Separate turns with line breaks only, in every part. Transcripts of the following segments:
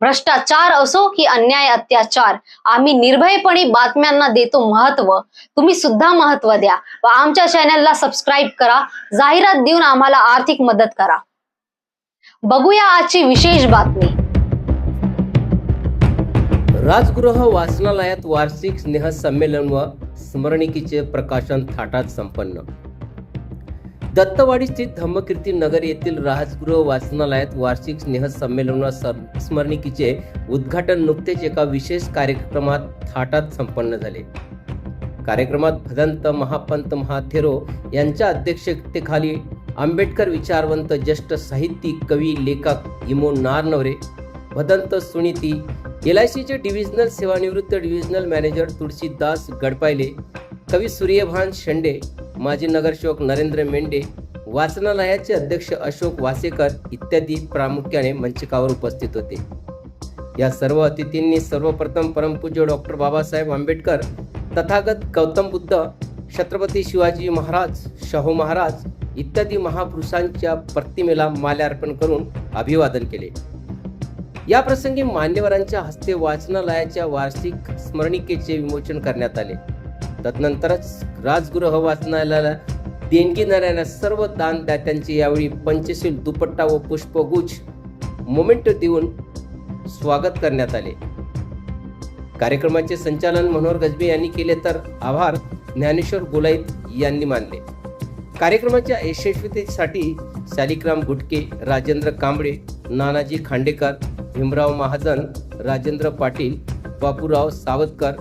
भ्रष्टाचार असो की अन्याय अत्याचार आम्ही निर्भयपणे बातम्यांना देतो महत्त्व. तुम्ही सुद्धा महत्त्व द्या व आमच्या चॅनलला सबस्क्राईब करा. जाहिरात देऊन आम्हाला आर्थिक मदत करा. बघूया आजची विशेष बातमी.
राजगृह वाचनालयात वार्षिक स्नेह संमेलन व स्मरणिकेचे प्रकाशन थाटात संपन्न. दत्तवाडी स्थित धम्मकीर्ती नगर येथील राजगृह वाचनालयात वार्षिक स्नेह स्मरणिकेचे उद्घाटन नुकतेच एका विशेष कार्यक्रमात थाटात संपन्न झाले. कार्यक्रमात भदंत महापंत महाथेरो यांच्या अध्यक्षतेखाली आंबेडकर विचारवंत ज्येष्ठ साहित्यिक कवी लेखक इमो नारनवरे भदंत सुनीती एल आय सीचे डिव्हिजनल सेवानिवृत्त डिव्हिजनल मॅनेजर तुळशीदास गडपायले कवी सूर्यभान शेंडे माजी नगरसेवक नरेंद्र मेंढे वाचनालयाचे अध्यक्ष अशोक वासेकर इत्यादी प्रामुख्याने मंचकावर उपस्थित होते. या सर्व अतिथींनी सर्वप्रथम परमपूज्य डॉक्टर बाबासाहेब आंबेडकर तथागत गौतम बुद्ध छत्रपती शिवाजी महाराज शाहू महाराज इत्यादी महापुरुषांच्या प्रतिमेला माल्यार्पण करून अभिवादन केले. या प्रसंगी मान्यवरांच्या हस्ते वाचनालयाच्या वार्षिक स्मरणिकेचे विमोचन करण्यात आले. तदनंतरच राजगृह वाचनालयाला देणगी देणाऱ्या सर्व दानदात्यांची यावेळी पंचशील दुपट्टा व पुष्पगुच्छ मोमेंट देऊन स्वागत करण्यात आले. कार्यक्रमाचे संचालन मनोहर गजबे यांनी केले तर आभार ज्ञानेश्वर गोलाईत यांनी मानले. कार्यक्रमाच्या यशस्वीतेसाठी शालिक्राम गुटके राजेंद्र कांबळे नानाजी खांडेकर भीमराव महाजन राजेंद्र पाटील बापूराव सावतकर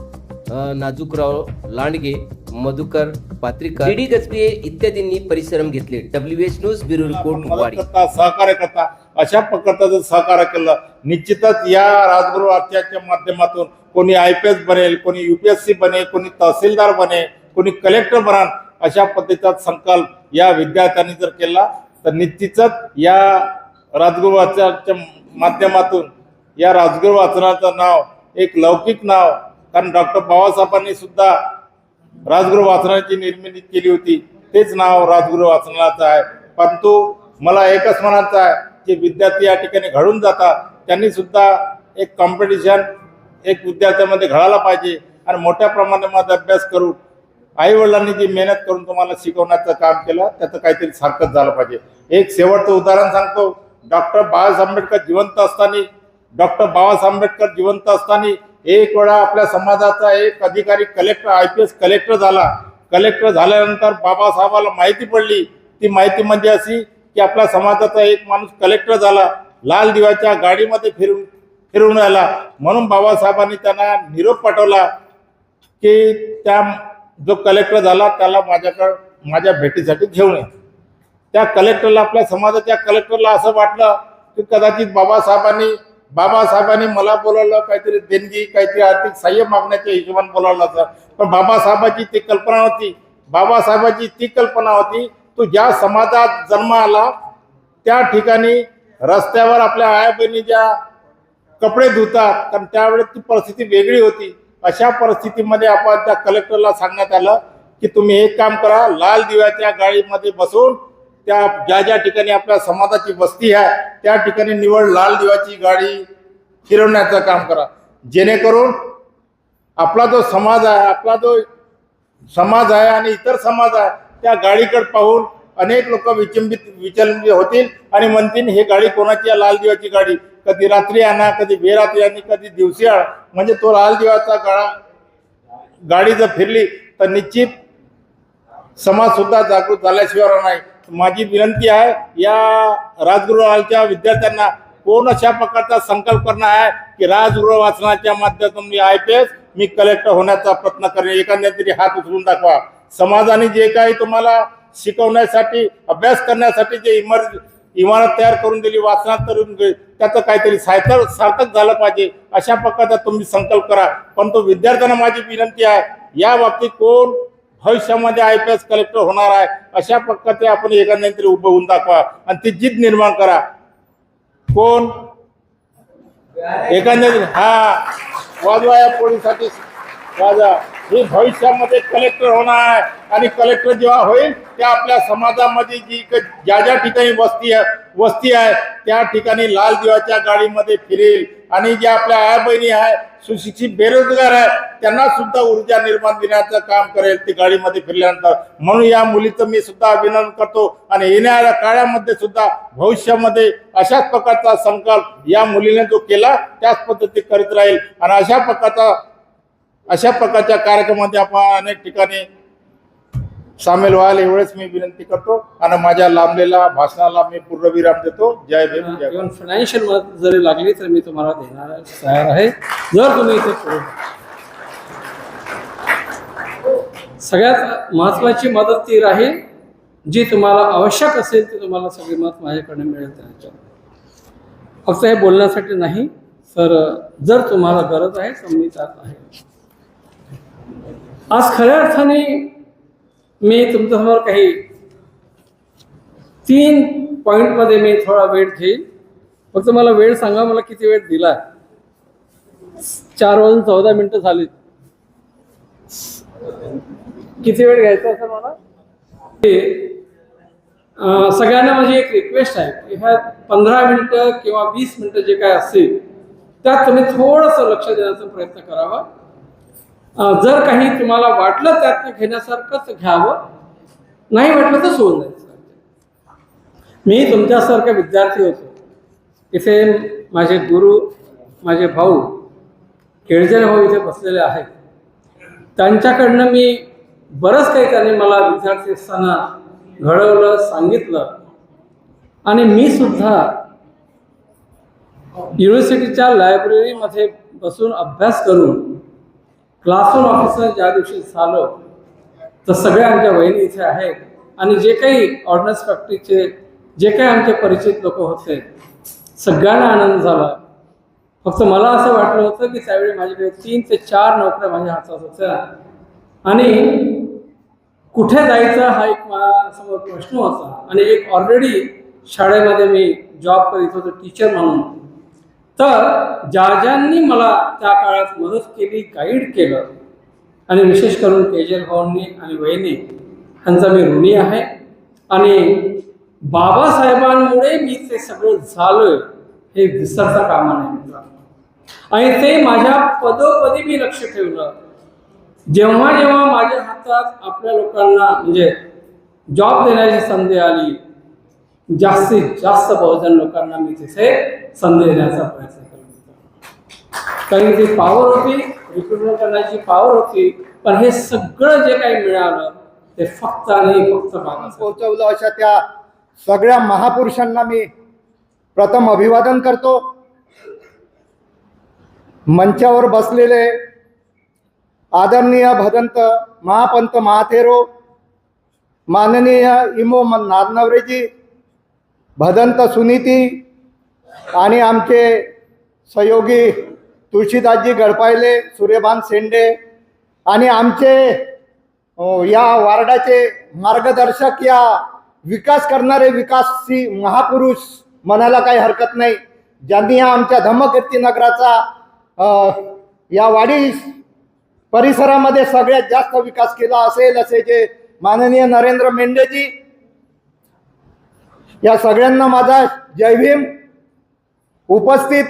नाजूकराव लांडगे मधुकर पात्रिकर डी गजबे इत्यादींनी परिश्रम घेतले. W H news bureau report Wadi
सहकार्य करता. अशा प्रकारचं जर सहकार्य केलं निश्चितच या राजगुरू आत्याच्या माध्यमातून कोणी आय पी एस बनेल कोणी युपीएससी बनेल कोणी तहसीलदार बनेल कोणी कलेक्टर बनाल अशा पद्धतीचा संकल्प या विद्यार्थ्यांनी जर केला तर निश्चितच या राजगुरू वाचनाच्या माध्यमातून या राजगुरू वाचनाचं नाव एक लौकिक नाव कारण डॉक्टर बाबासाहेबांनी सुद्धा राजगुरू वाचनाची निर्मिती केली होती. तेच नाव राजगुरू वाचनाचं आहे. परंतु मला एकच म्हणायचं आहे की विद्यार्थी या ठिकाणी घडून जातात त्यांनी सुद्धा एक कॉम्पिटिशन एक विद्यार्थ्यामध्ये घडायला पाहिजे. आणि मोठ्या प्रमाणामध्ये अभ्यास करून आई वडिलांनी जी मेहनत करून तुम्हाला शिकवण्याचं काम केलं त्याचं काहीतरी सारखंच झालं पाहिजे. एक शेवटचं उदाहरण सांगतो. डॉक्टर बाबासाहेब आंबेडकर जिवंत असताना डॉक्टर बाबासाहेब आंबेडकर जिवंत असताना एक वेळा आपल्या समाजाचा एक अधिकारी collector I P S collector झाला. कलेक्टर झाल्यानंतर बाबासाहेबाला माहिती पडली. ती माहिती म्हणजे अशी की आपल्या समाजाचा एक माणूस कलेक्टर झाला. लाल दिव्याच्या गाडीमध्ये फिरून फिरून आला. म्हणून बाबासाहेबांनी त्यांना निरोप पाठवला की त्या जो कलेक्टर झाला त्याला माझ्याकडं माझ्या भेटीसाठी घेऊन ये. त्या कलेक्टरला आपल्या समाजाच्या कलेक्टरला असं वाटलं की कदाचित बाबासाहेबांनी बाबासाहेबांनी मला बोलावलं काहीतरी देणगी काहीतरी आर्थिक सहाय्य मागण्याच्या हिशोबाने बोलावलं होतं. पण बाबासाहेबाची ती कल्पना होती बाबासाहेबाची ती कल्पना होती तो ज्या समाजात जन्म आला त्या ठिकाणी रस्त्यावर आपल्या आया बहिणी ज्या कपडे धुतात कारण त्यावेळेस ती परिस्थिती वेगळी होती. अशा परिस्थितीमध्ये आपण त्या कलेक्टरला सांगण्यात आलं की तुम्ही एक काम करा लाल दिव्याच्या गाडीमध्ये बसून त्या ज्या ज्या ठिकाणी आपल्या समाजाची वस्ती आहे त्या ठिकाणी निवड लाल दिवाची गाडी फिरवण्याचं काम करा. जेणेकरून आपला जो समाज आहे आपला जो समाज आहे आणि इतर समाज आहे त्या गाडीकडे पाहून अनेक लोक विचंबित विचलित होतील आणि म्हणतील हे गाडी कोणाची आहे? लाल दिवाची गाडी. कधी रात्री आणा कधी बेरात्री आणि कधी दिवशी आणा. म्हणजे तो लाल दिवाचा गाळा गाडी जर फिरली तर निश्चित समाज सुद्धा जागृत झाल्याशिवाय नाही. माझी विनंती आहे या राजगृहाच्या विद्यार्थ्यांना कोण अशा प्रकारचा संकल्प करणं आहे की राजगृह वाचनाच्या माध्यमातून मी आय पी एस मी कलेक्टर होण्याचा प्रयत्न करेन. एखाद्या तरी हात उचलून दाखवा. समाजाने जे काही तुम्हाला शिकवण्यासाठी अभ्यास करण्यासाठी जे इमर इमारत तयार करून दिली वाचनात करून त्याचं काहीतरी सार्थक सार्थक झालं पाहिजे अशा प्रकारचा तुम्ही संकल्प करा. परंतु विद्यार्थ्यांना माझी विनंती आहे या बाबतीत कोण भविष्यामध्ये आय पी एस कलेक्टर होणार आहे. अशा प्रकारचे आपण एखाद्या तरी उभं होऊन दाखवा. आणि ती जिद निर्माण करा. कोण? एखाद्या हा. वाजवा या पोळीसाठी. वाजा हे भविष्यामध्ये कलेक्टर होणार. आहे आणि कलेक्टर जेव्हा होईल त्या आपल्या समाजामध्ये जी ज्या ज्या ठिकाणी वस्ती आहे वस्ती आहे त्या ठिकाणी लाल दिवाच्या गाडीमध्ये फिरेल. आणि ज्या आपल्या आया बहिणी आहे सुशिक्षित बेरोजगार आहे त्यांना सुद्धा ऊर्जा निर्माण देण्याचं काम करेल ती गाडीमध्ये फिरल्यानंतर. म्हणून या मुलीचं मी सुद्धा अभिनंदन करतो. आणि येणाऱ्या काळामध्ये सुद्धा भविष्यामध्ये अशाच प्रकारचा संकल्प या मुलीने जो केला त्याच पद्धती करीत राहील. आणि अशा प्रकारचा अशा प्रकारच्या कार्यक्रमामध्ये आपण अनेक ठिकाणी सामील व्हाल एवढेच मी विनंती करतो. आणि माझ्या लांबलेल्या भाषणाला मी पूर्णविराम देतो. जय भीम जय
इव्हन फायनान्शियल मदत जरी लागली तर मी तुम्हाला देणार तयार आहे. जर तुम्ही इथे सगळ्यात महत्वाची मदत ती राहील जी तुम्हाला आवश्यक असेल ती तुम्हाला सगळी मत माझ्याकडे मिळेल त्याच्यात. फक्त हे बोलण्यासाठी नाही तर जर तुम्हाला गरज आहे तर मी त्यात आहे. आज खऱ्या अर्थाने मी तुमच्यासमोर काही तीन पॉईंटमध्ये मी थोडा वेळ घेईल. फक्त मला वेळ सांगा मला किती वेळ दिला? चार वाजून चौदा मिनटं झाली किती वेळ घ्यायचा असं मला? ते, सगळ्यांना माझी एक रिक्वेस्ट आहे की ह्या पंधरा मिनिटं किंवा वीस मिनिटं जे काय असतील त्यात तुम्ही थोडंसं लक्ष देण्याचा प्रयत्न करावा. जर काही तुम्हाला वाटलं त्यातनं घेण्यासारखंच घ्यावं नाही वाटलं तर सोडून द्यायचं. मी तुमच्यासारखा विद्यार्थी होतो. इथे माझे गुरु माझे भाऊ केळजर भाऊ इथे बसलेले आहेत. त्यांच्याकडनं मी बरंच काही त्यांनी मला विद्यार्थी असताना घडवलं सांगितलं. आणि मी सुद्धा युनिव्हर्सिटीच्या लायब्ररीमध्ये बसून अभ्यास करून क्लासरूम ऑफिसर ज्या दिवशी झालो तर सगळ्या आमच्या वहिनी इथे आहेत. आणि जे काही ऑर्डनन्स फॅक्टरीचे जे काही आमचे परिचित लोक होते सगळ्यांना आनंद झाला. फक्त मला असं वाटलं होतं की त्यावेळी माझ्याकडे तीन ते चार नोकऱ्या माझ्या हातात होत्या. आणि कुठे जायचं हा एक माझ्यासमोर प्रश्न होता. आणि एक ऑलरेडी शाळेमध्ये मी जॉब करीत होतो टीचर म्हणून. तर ज्या ज्यांनी मला त्या काळात मदत केली गाईड केलं आणि विशेष करून केजल भाऊंनी आणि वहिनी ह्यांचा मी ऋणी आहे आणि बाबासाहेबांमुळे मी ते सगळं झालं हे विसरता कामा नाही मित्रांनो. आणि ते माझ्या पदोपदी मी लक्ष ठेवलं जेव्हा जेव्हा माझ्या हातात आपल्या लोकांना म्हणजे जॉब देण्याची संधी आली जास्तीत जास्त बहुजन लोकांना मी तिथे संधी देण्याचा प्रयत्न केला कारण ती पॉवर होती रिक्रुटमेंट करण्याची पॉवर होती पण हे सगळं जे काही मिळालं ते फक्त आणि फक्त
पोहोचवलं अशा त्या सगळ्या महापुरुषांना मी प्रथम अभिवादन करतो. मंचावर बसलेले आदरणीय भदंत महापंत महाथेरो माननीय इमो नादनवरेजी भदंत सुनीती आणि आमचे सहयोगी तुळशीदासजी गडपायले सूर्यभान सेंडे आणि आमचे या वार्डाचे मार्गदर्शक या विकास करणारे विकासशी महापुरुष म्हणायला काही हरकत नाही. ज्यांनी या आमच्या धम्मकीर्ती नगराचा या वाडी परिसरामध्ये सगळ्यात जास्त विकास केला असेल असे जे माननीय नरेंद्र मेंढेजी या सगळ्यांना माझा जय भीम. उपस्थित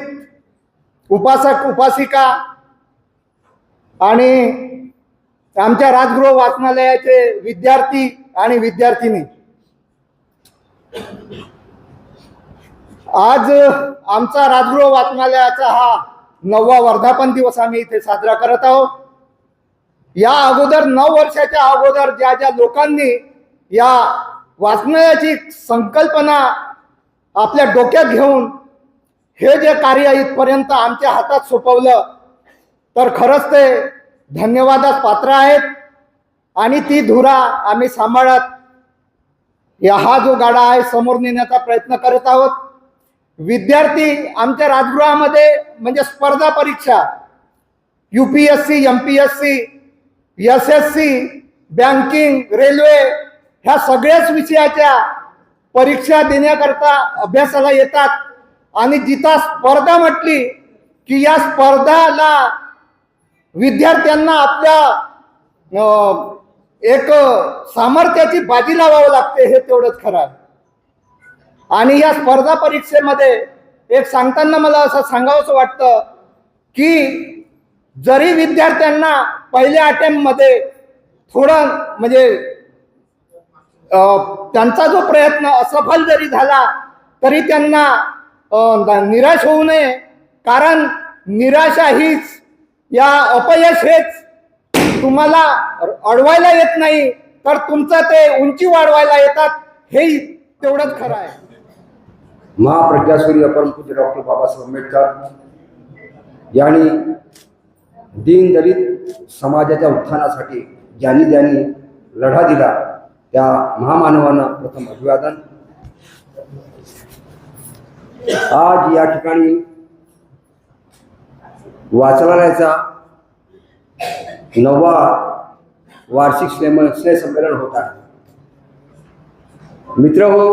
उपासक उपासिका आणि आमच्या राजगृह वाचनालयाचे विद्यार्थी आणि विद्यार्थिनी. आज आमचा राजगृह वाचनालयाचा हा नववा वर्धापन दिवस आम्ही इथे साजरा करत आहोत. या अगोदर नऊ वर्षाच्या अगोदर ज्या ज्या लोकांनी या वाचनालयाची संकल्पना आपल्या डोक्यात घेऊन हे जे कार्य इथपर्यंत आमच्या हातात सोपवलं तर खरंच ते धन्यवादास पात्र आहेत. आणि ती धुरा आम्ही सांभाळत या हा जो गाडा आहे समोर नेण्याचा प्रयत्न करत आहोत. विद्यार्थी आमच्या राजगृहामध्ये म्हणजे स्पर्धा परीक्षा U P S C M P S C S S C banking railway ह्या सगळ्याच विषयाच्या परीक्षा देण्याकरता अभ्यासाला येतात. आणि जिथं स्पर्धा म्हटली की या स्पर्धाला विद्यार्थ्यांना आपल्या एक सामर्थ्याची बाजी लावावं लागते हे तेवढंच खरं आहे. आणि या स्पर्धा परीक्षेमध्ये एक सांगताना मला असं सांगावंसं वाटतं की जरी विद्यार्थ्यांना पहिल्या अटेम्प्टमध्ये थोडं म्हणजे त्यांचा जो प्रयत्न असफल जरी झाला तरी त्यांना निराश होऊ नये. कारण निराशा हीच या अपयश हेच तुम्हाला अडवायला येत नाही तर तुमचं ते उंची वाढवायला येतात हेही तेवढंच खरं आहे.
महाप्रज्ञासूर्य परमपूज्य डॉक्टर बाबासाहेब आंबेडकर यांनी दीनदलित समाजाच्या उत्थानासाठी ज्यांनी ज्यांनी लढा दिला त्या महामानवांना प्रथम अभिवादन. आज या ठिकाणी वाचनालयाचा नववा वार्षिक स्नेम स्नेहसंमेलन होत आहे. मित्र हो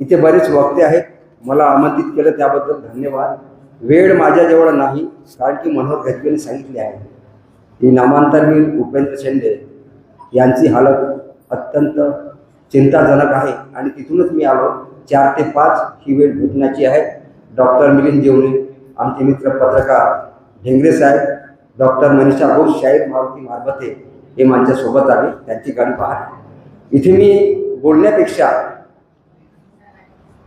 इथे बरेच वक्ते आहेत. मला आमंत्रित केलं त्याबद्दल धन्यवाद. वेळ माझ्याजवळ नाही कारण की मनोहर गजबेने सांगितले आहे. की नामांतरवीर उपेंद्र शेंडे यांची हालत अत्यंत चिंताजनक आहे. आणि तिथूनच मी आलो. चार ते पाच ही वेळ भेटण्याची आहे. डॉक्टर मिलिंद जेवणे आमचे मित्र पत्रकार ढेंगरे साहेब डॉक्टर मनीषा घोष शाहीर मारुती मारबते हे माझ्यासोबत आले. त्यांची गाडी पाहत इथे मी बोलण्यापेक्षा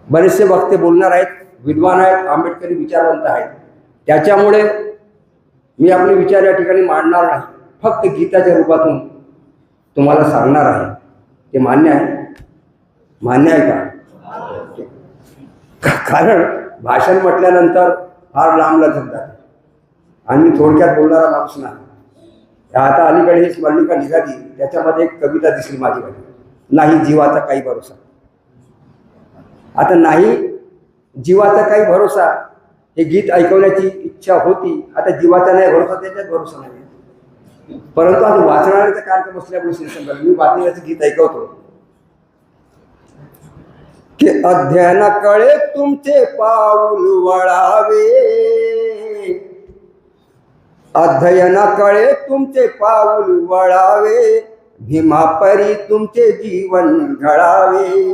बरेचसे वक्ते बोलणार आहेत. विद्वान आहेत आंबेडकरी विचारवंत आहेत. त्याच्यामुळे मी आपले विचार या ठिकाणी मांडणार नाही. फक्त गीताच्या रूपातून तुम्हाला सांगणार आहे. ते मान्य आहे? मान्य आहे का? कारण भाषण म्हटल्यानंतर फार लांब लचक जाते. आणि मी थोडक्यात बोलणारा माणूस नाही. आता अलीकडे ही स्मरणिका निघाली त्याच्यामध्ये एक कविता दिसली माझीकडे नाही जीवाचा काही भरोसा. आता नाही जीवाचा काही भरोसा हे गीत ऐकवण्याची इच्छा होती आता जीवाचा नाही भरोसा त्याच्यात भरोसा नाही. परंतु आज वाचनालयाचा कार्यक्रम असल्यामुळे शिक्षण मी वाचनालयाचं गीत ऐकवतो. की अध्ययनाकडे तुमचे पाऊल वळावे. अध्ययनाकडे तुमचे पाऊल वळावे. भीमापरी तुमचे जीवन घडावे.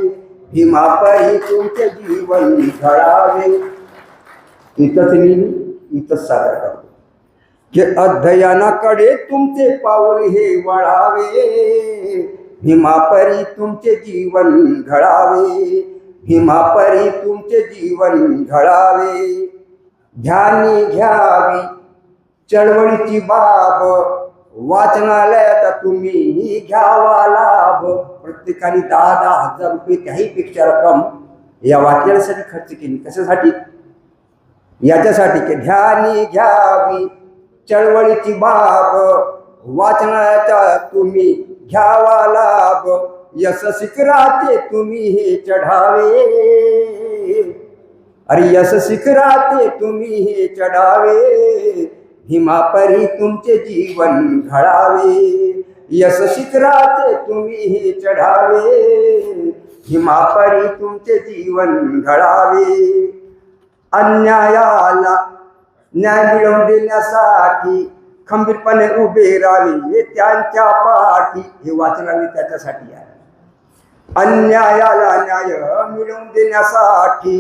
भीमापरी तुमचे जीवन घडावे. इथंच लिहिली इथंच सादर करतो. की अध्ययनाकडे तुमचे पाऊल हे वळावे. भीमापरी तुमचे जीवन घडावे. भीमापरी तुमचे जीवन घडावे. ध्यानी घ्यावी. चळवळीची बाब वाचनालयात तुम्ही घ्यावा लाभ. प्रत्येकाने दहा दहा हजार रुपये त्याही पेक्षा रक्कम या वाचनासाठी खर्च केली. कशासाठी? याच्यासाठी की ध्यानी घ्यावी. चळवळीची बाब वाचनाचा तुम्ही घ्यावा लाभ यश राहते तुम्ही हे चढावे. अरे यश शिखराचे तुम्ही हे चढावे भीमापरी तुमचे जीवन घडावे. यश शिखराचे तुम्ही हे चढावे हिमापरी तुमचे जीवन घडावे. अन्यायाला न्याय मिळवून देण्यासाठी खंबीरपणे उभे राहावे हे त्यांच्या पाठी हे वाचनाने त्याच्यासाठी आहे. अन्यायाला न्याय मिळवून देण्यासाठी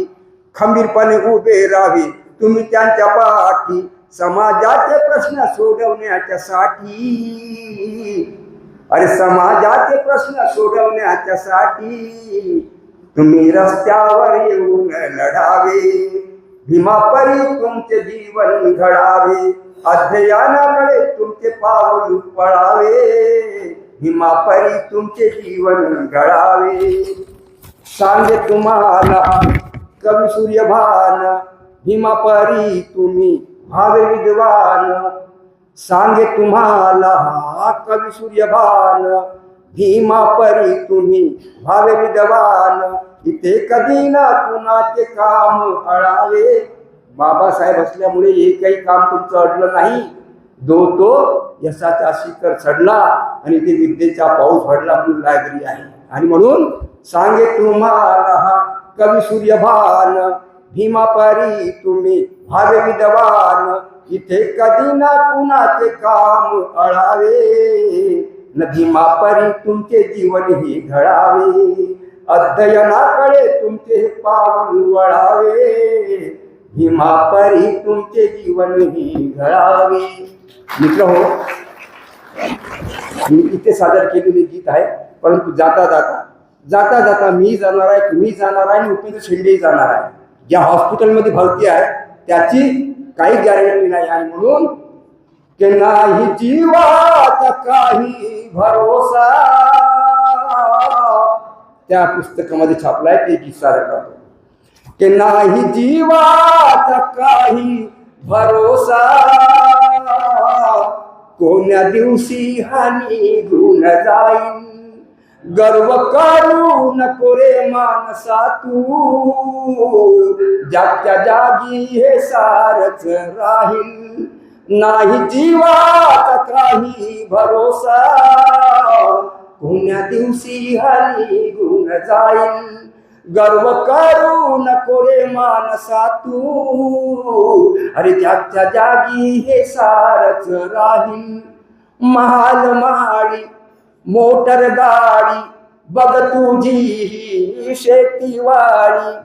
खंबीरपणे उभे राहावे. तुम्ही त्यांच्या पाठी समाजाचे प्रश्न सोडवण्याच्यासाठी अरे समाजाचे प्रश्न सोडवण्याच्यासाठी तुम्ही रस्त्यावर येऊन लढावे. भीमापरी तुमचे जीवन घडावे. अध्ययनाकडे तुमचे पाऊल पळावे. भीमापरी तुमचे जीवन घडावे. सांगे तुम्हाला कवी सूर्यभान भीमापरी तुम्ही भावे विद्वान. सांगे तुम्हाला कवी सूर्यभान भीमापरी तुम्ही भावे विद्वान. इथे कधी ना कुणाचे काम अळावे बाबासाहेब असल्यामुळे हे काही काम तुमचं अडलं नाही. जो तो यशाचा शिखर चढला आणि ते विद्येचा पाऊस पडला म्हणून लायब्ररी आहे. आणि म्हणून सांगे तुम्हाला हा कवी सूर्यभान भीमापारी तुम्ही भावे विद्वान इथे कधी ना कुणाचे काम अळावे न भीमापारी तुमचे जीवन हे घडावे. अध्ययनाकडे तुमचे हे पाऊल वळावे. हिमापरी तुमचे जीवन ही घडावे मित्र हो मी इथे सादर केलेले गीत आहे परंतु जाता जाता जाता जाता मी जाणार आहे तुम्ही जाणार आहे आणि उपेंद्र शेंडे जाणार आहे. ज्या हॉस्पिटलमध्ये भरती आहे त्याची काही गॅरंटी नाही आहे म्हणून की नाही जीवाचा काही भरोसा त्या पुस्तकामध्ये छापलाय ते किस्सा करतो की नाही जीवाचा काही भरोसा, कोण्या दिवशी हानी गुण जाईल गर्व करू नको रे मानसा तू जागच्या जागी हे सारच राहील. नाही जीवाचा काही भरोसा पुण्या दिवशी हरी गुण जाईल गर्व करू नको रे मानसा तू. अरे त्याच्या जागी हे सारच राहील महाल माडी मोटर गाडी बघ तुझी शेतीवाडी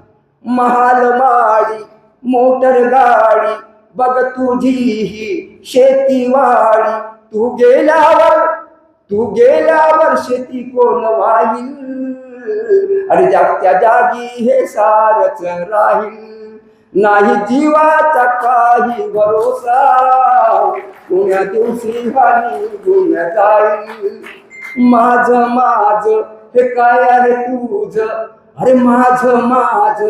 महाल माडी मोटर गाडी बघ तुझी ही शेतीवाडी तू गेल्यावर तू गेल्यावर शेती कोण वाईल अरे जागत्या जागी हे सारच राहील. नाही जीवाचा काही भरोसा. कुण्या दिवशी हानी गुण जाईल. माझ माझ हे काय आहे तुझ? अरे माझ माझ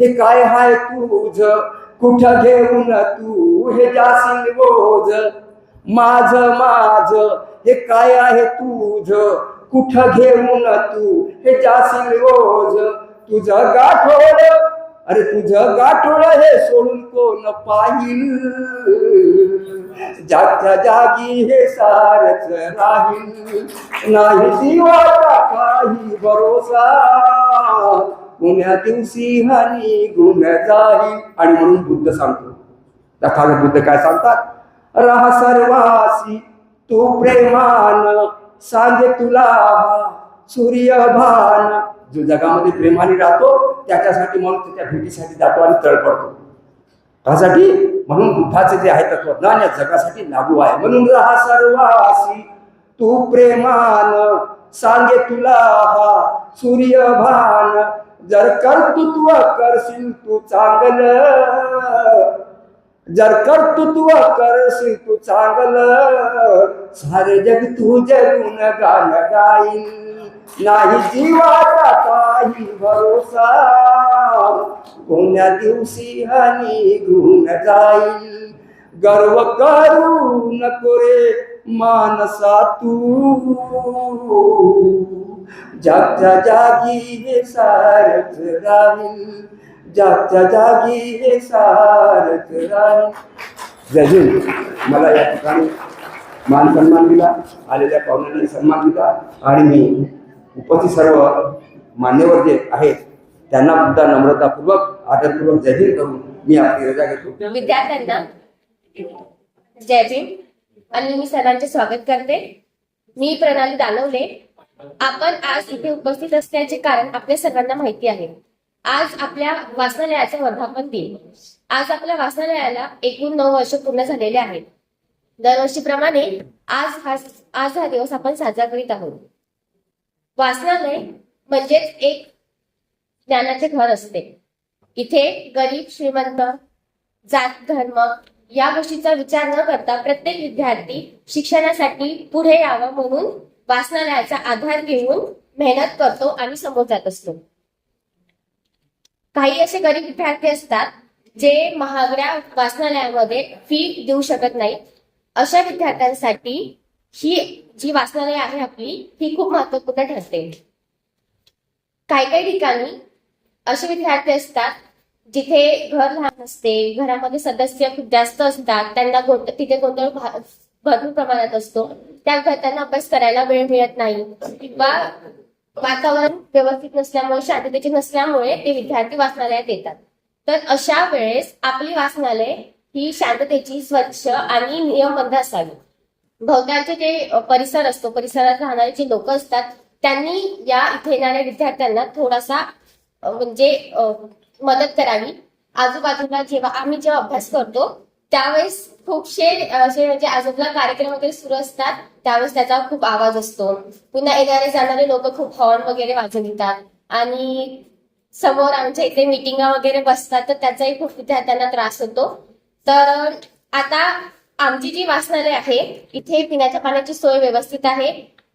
हे काय हाय तुझ? कुठं घेऊन तू हे जासी बोज? माझ माझ हे काय आहे तुझ? कुठं घेऊन तू? हे जाशील रोज? तुझं गाठोड? अरे तुझं गाठोड हे सोडून कोण पाहिल? जागच्या जागी हे सारच राहील. नाही जीवाचा काही भरोसा. पुण्या दिवशी हानी गुण जाईल. आणि म्हणून बुद्ध सांगतो. तथागत बुद्ध काय सांगतात? राहा सर्वासी तू प्रेमान सांगे तुला सूर्यभान. जो जगामध्ये प्रेमाने राहतो त्याच्यासाठी म्हणून त्याच्या भेटीसाठी जातो आणि तळपडतो त्यासाठी म्हणून बुद्धाचे जे आहे तत्वज्ञान या जगासाठी लागू आहे. म्हणून राहा सर्वासी तू प्रेमान सांगे तुला हा सूर्यभान. जर कर्तृत्व करशील तू चांगलं जर कर्तृत्व करशील तू चांगलं। सारे जग तू जगून गाण गाईल नाही जीवाचा काही भरोसा। कोण्या दिवशी हनी गुण जाईल गर्व करू नको रे मानसा तू। जागच्या जागी हे सारच राहील जागच्या जागी हे सारत राही जय हिंद मला या ठिकाणी मान सन्मान दिला आलेल्या पाहुण्यांनी सन्मान दिला आणि मी उपस्थित सर्व मान्यवर जे आहेत त्यांना सुद्धा नम्रतापूर्वक आदरपूर्वक जय करून मी आपली रजा घेतो.
विद्यार्थ्यांना जय भीम आणि मी सर्वांचे स्वागत करते. मी प्रणाली दानवले. आपण आज इथे उपस्थित असण्याचे कारण आपल्या सर्वांना माहिती आहे. आज आपल्या वाचनालयाचा वर्धापन दिन. आज आपल्या वाचनालयाला एकूण नऊ वर्ष पूर्ण झालेले आहेत. दरवर्षीप्रमाणे आज हा आज हा दिवस आपण साजरा करीत आहोत. वाचनालय म्हणजेच एक ज्ञानाचे घर असते. इथे गरीब श्रीमंत जात धर्म या गोष्टीचा विचार न करता प्रत्येक विद्यार्थी शिक्षणासाठी पुढे यावं म्हणून वाचनालयाचा आधार घेऊन मेहनत करतो आणि समोर जात असतो. काही असे गरीब विद्यार्थी असतात जे महागड्या वाचनालयामध्ये फी देऊ शकत नाहीत अशा विद्यार्थ्यांसाठी ही जी वाचनालय आहे आपली ही खूप महत्त्वपूर्ण ठरते. काही काही ठिकाणी असे विद्यार्थी असतात जिथे घर लहान असते घरामध्ये सदस्य खूप जास्त असतात त्यांना गोंध- तिथे गोंधळ भरपूर प्रमाणात असतो. त्या विद्यार्थ्यांना अभ्यास करायला वेळ मिळत नाही. किंवा वातावरण व्यवस्थित नसल्यामुळे शांततेचे नसल्यामुळे ते विद्यार्थी वाचनालयात येतात. तर अशा वेळेस आपली वाचनालय ही शांततेची स्वच्छ आणि नियमबद्ध असावी भोवतालचे जे परिसर असतो परिसरात राहणारे जे लोक असतात त्यांनी या इथे येणाऱ्या विद्यार्थ्यांना थोडासा म्हणजे मदत करावी. आजूबाजूला जेव्हा आम्ही जेव्हा अभ्यास करतो त्यावेळेस खूपशे असे म्हणजे आजूबाजूला कार्यक्रम वगैरे सुरू असतात त्यावेळेस त्याचा खूप आवाज असतो. पुन्हा येणारे जाणारे लोक खूप हॉर्न वगैरे वाजून येतात. आणि समोर आमच्या इथे मिटिंगा वगैरे बसतात तर त्याचाही खूप विद्यार्थ्यांना त्रास होतो. तर आता आमची जी वाचनालय आहे इथे पिण्याच्या पाण्याची सोय व्यवस्थित आहे.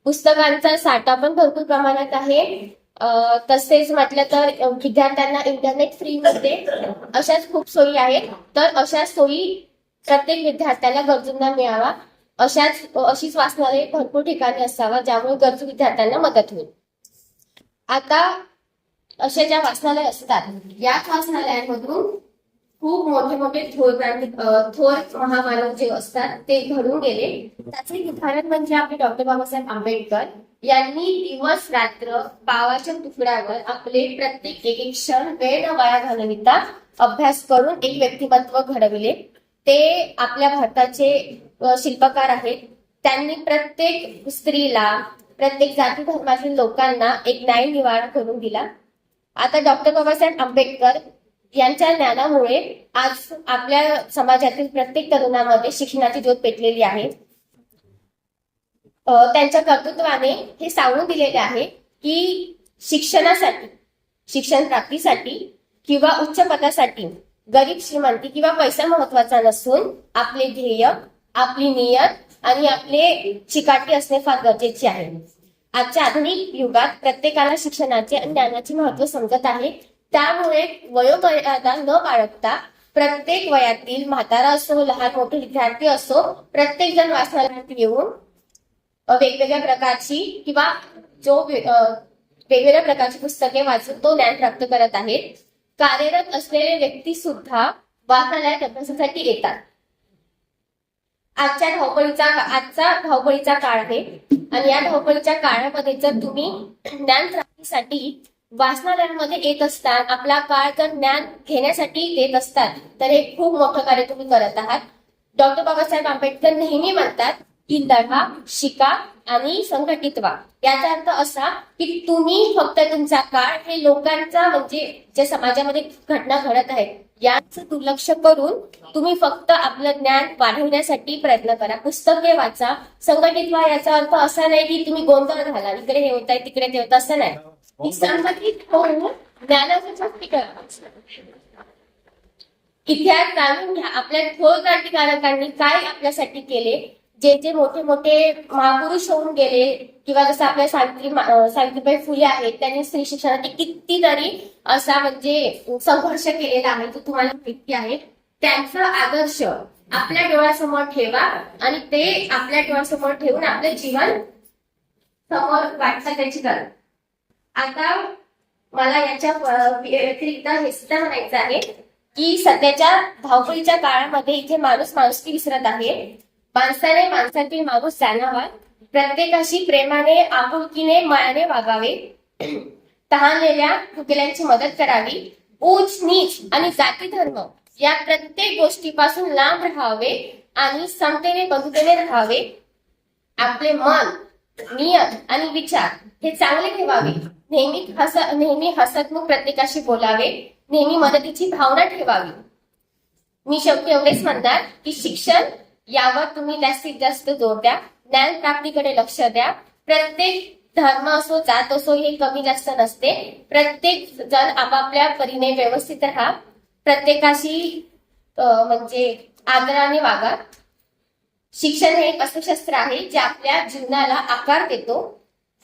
पुस्तकांचा साठा पण भरपूर प्रमाणात आहे. तसेच म्हटलं तर विद्यार्थ्यांना इंटरनेट फ्रीमध्ये अशाच खूप सोयी आहेत. तर अशा सोयी प्रत्येक विद्यार्थ्याला गरजूंना मिळावा अशाच अशीच वाचनालय भरपूर ठिकाणी असावा ज्यामुळे गरजू विद्यार्थ्यांना मदत होईल. आता अशा ज्या वाचनालय असतात याच वाचनालयांमधून खूप मोठे मोठे थोर थोर महामानव जे असतात ते घडून गेले. त्याचे उदाहरण म्हणजे आपले डॉक्टर बाबासाहेब आंबेडकर यांनी दिवस रात्र पावाच्या तुकड्यावर आपले प्रत्येक एक एक क्षण वेळ वाया घालविता अभ्यास करून एक व्यक्तिमत्व घडविले. ते आपल्या भारताचे शिल्पकार आहेत. त्यांनी प्रत्येक स्त्रीला प्रत्येक जाती धर्मातील लोकांना एक न्याय निवाडा करून दिला. आता डॉक्टर बाबासाहेब आंबेडकर यांच्या ज्ञानामुळे आज आपल्या समाजातील प्रत्येक तरुणामध्ये शिक्षणाची ज्योत पेटलेली आहे. त्यांच्या कर्तृत्वाने हे सांगून दिलेले आहे की शिक्षणासाठी शिक्षण प्राप्तीसाठी किंवा उच्च पदासाठी गरीब श्रीमंती किंवा पैसा महत्त्वाचा नसून आपले ध्येय आपली नियत आणि आपले चिकाटी असणे फार गरजेचे आहे. आजच्या आधुनिक युगात प्रत्येकाला शिक्षणाचे आणि ज्ञानाचे महत्त्व समजत आहे. त्यामुळे वयोमर्यादा न बाळगता प्रत्येक वयातील म्हातारा असो लहान मोठे विद्यार्थी असो प्रत्येक जण वाचनालयात येऊन वेगवेगळ्या प्रकारची किंवा जो वेगवेगळ्या प्रकारची पुस्तके वाचून तो ज्ञान प्राप्त करत आहेत. कार्यरत असलेले व्यक्ती सुद्धा वाचनालयात अभ्यासासाठी येतात. आजच्या धावपळीचा आजचा धावपळीचा काळ आहे. आणि या धावपळीच्या काळामध्ये जर तुम्ही ज्ञान प्राप्तीसाठी वाचनालयांमध्ये येत असतात आपला काळ जर ज्ञान घेण्यासाठी येत असतात तर हे खूप मोठं कार्य तुम्ही करत आहात. डॉक्टर बाबासाहेब आंबेडकर नेहमी म्हणतात की शिका आणि संघटित व्हा याचा अर्थ असा की तुम्ही फक्त तुमचा काळ हे लोकांचा म्हणजे जे समाजामध्ये घटना घडत आहेत यांचं दुर्लक्ष करून तुम्ही फक्त आपलं ज्ञान वाढवण्यासाठी प्रयत्न करा. पुस्तके वाचा. संघटित व्हा याचा अर्थ असा नाही की तुम्ही गोंधळ घाला. इकडे हे होत आहे तिकडे ते होत असं नाही. संघटित होऊन ज्ञानाची इतिहास जाणून घ्या. आपल्या थोर क्रांतिकारकांनी काय आपल्यासाठी केले? जे जे मोठे मोठे महापुरुष होऊन गेले किंवा जसं आपल्या सावित्री सावित्रीबाई फुले आहेत त्यांनी स्त्री शिक्षणासाठी कितीतरी असा म्हणजे संघर्ष केलेला आहे तो तुम्हाला माहिती आहे. त्यांचा आदर्श आपल्या डोळ्यासमोर ठेवा आणि ते आपल्या डोळ्यासमोर ठेवून आपलं जीवन समोर वाटचाल त्याची करा आता मला याच्या व्यतिरिक्त हे सुद्धा म्हणायचं आहे की सध्याच्या धावपळीच्या काळामध्ये इथे माणूस माणुसकी विसरत आहे. माणसाने माणसातील माणूस जाणावा प्रत्येकाशी प्रेमाने आपुलकीने मायाने वागावे. तहानलेल्या भुकेल्यांची मदत करावी. उच्च नीच आणि जाती धर्म या प्रत्येक गोष्टीपासून लांब राहावे आणि समतेने बंधुतेने राहावे. आपले मन नियत आणि विचार हे चांगले ठेवावे. नेहमी हस नेहमी हसतमुख प्रत्येकाशी बोलावे. नेहमी मदतीची भावना ठेवावी. मी शेवटी एवढेच म्हणणार की शिक्षण यावर तुम्ही जास्तीत जास्त जोर द्या. ज्ञान प्राप्तीकडे लक्ष द्या. प्रत्येक धर्म असो जात असो हे कमी जास्त नसते. प्रत्येक जण आपापल्या परीने व्यवस्थित राहा. प्रत्येकाशी म्हणजे आदराने वागा. शिक्षण हे एक असं शस्त्र आहे जे आपल्या जीवनाला आकार देतो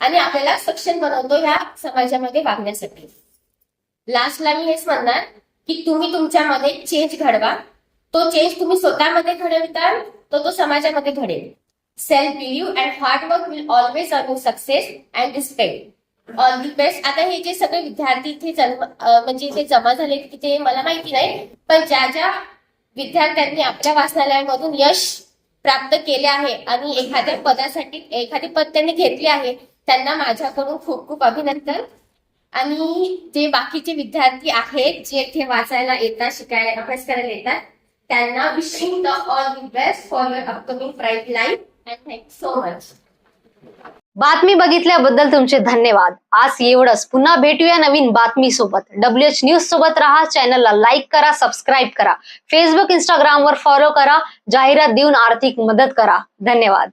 आणि आपल्याला सक्षम बनवतो ह्या समाजामध्ये वागण्यासाठी. लास्टला मी हेच म्हणणार की तुम्ही तुमच्यामध्ये चेंज घडवा. तो चेंज तुम्ही स्वतःमध्ये घडविता तो तो समाजामध्ये घडेल. Self believe and hard work will always earn success and respect all the best आता हे जे सगळे विद्यार्थी इथे जन्म म्हणजे इथे जमा झाले की ते मला माहिती नाही पण ज्या ज्या विद्यार्थ्यांनी आपल्या वाचनालयामधून यश प्राप्त केले आहे आणि एखाद्या पदासाठी एखादे पद त्यांनी घेतले आहे त्यांना माझ्याकडून खूप खूप अभिनंदन. आणि जे बाकीचे विद्यार्थी आहेत जे इथे वाचायला येतात शिकायला अभ्यास करायला येतात त्यांना wishing the all the best for your upcoming bright life and thank so much
बातमी बघितल्याबद्दल तुमचे धन्यवाद. आज एवढंच. पुन्हा भेटूया नवीन बातमी सोबत. डब्ल्यू एच न्यूज सोबत राहा. चॅनलला लाईक करा सबस्क्राईब करा. फेसबुक इंस्टाग्रामवर फॉलो करा. जाहिरात देऊन आर्थिक मदत करा. धन्यवाद.